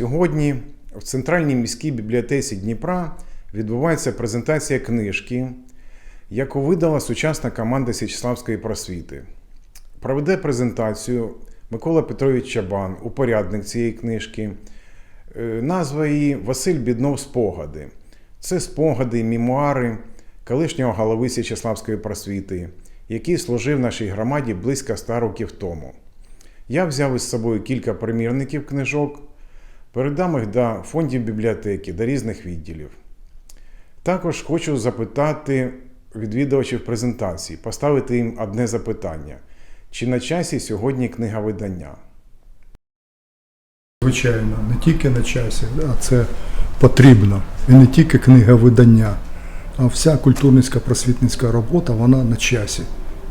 Сьогодні в Центральній міській бібліотеці Дніпра відбувається презентація книжки, яку видала сучасна команда Січеславської просвіти. Проведе презентацію Микола Петрович Чабан, упорядник цієї книжки. Е, Назва її Василь Біднов Спогади. Це спогади мемуари колишнього голови Січеславської просвіти, який служив нашій громаді близько 100 років тому. Я взяв із собою кілька примірників книжок, передам їх до фондів бібліотеки, до різних відділів. Також хочу запитати відвідувачів презентації, поставити їм одне запитання: чи на часі сьогодні книга видання? Звичайно, не тільки на часі, а це потрібно. І не тільки книга видання, а вся культурницька просвітницька робота, вона на часі.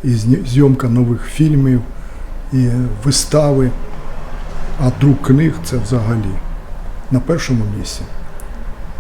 І зйомка нових фільмів, і вистави. А друк книг це взагалі на першому місці.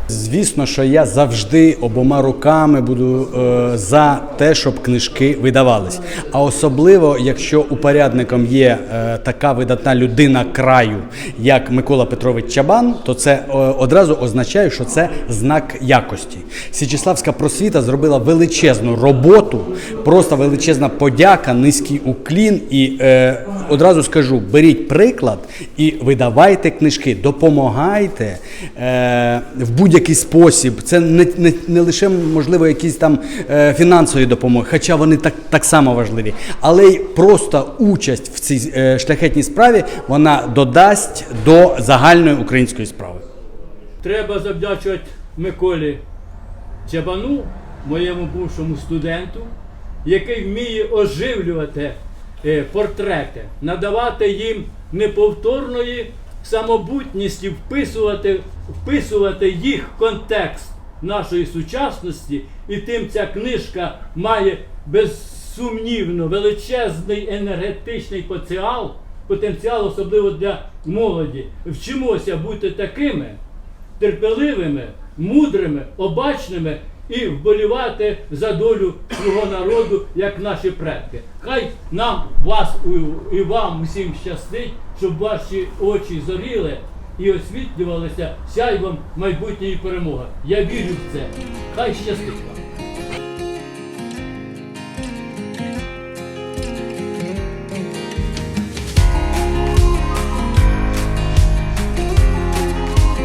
Звісно, що я завжди обома руками буду е, за те, щоб книжки видавались. А особливо, якщо упорядником є е, така видатна людина краю, як Микола Петрович Чабан, то це е, одразу означає, що це знак якості. Січеславська просвіта зробила величезну роботу, просто величезна подяка, низький уклін. І е, одразу скажу: беріть приклад і видавайте книжки, допомагайте е, в будь-який спосіб. Це не, не, не лише можливо якісь там е, фінансові допомоги, хоча вони так, так само важливі, але й просто участь в цій е, шляхетній справі вона додасть до загальної української справи. Треба завдячувати Миколі Чабану, моєму бувшому студенту, який вміє оживлювати е, портрети, надавати їм неповторної самобутності, вписувати, вписувати їх в контекст нашої сучасності, і тим ця книжка має безсумнівно величезний енергетичний потенціал, потенціал, особливо для молоді. Вчимося бути такими терпеливими, мудрими, обачними і вболівати за долю свого народу, як наші предки. Хай нам, вас і вам усім щастить, щоб ваші очі зоріли і освітлювалися сяйвом майбутньої перемоги. Я вірю в це. Хай щастить вам.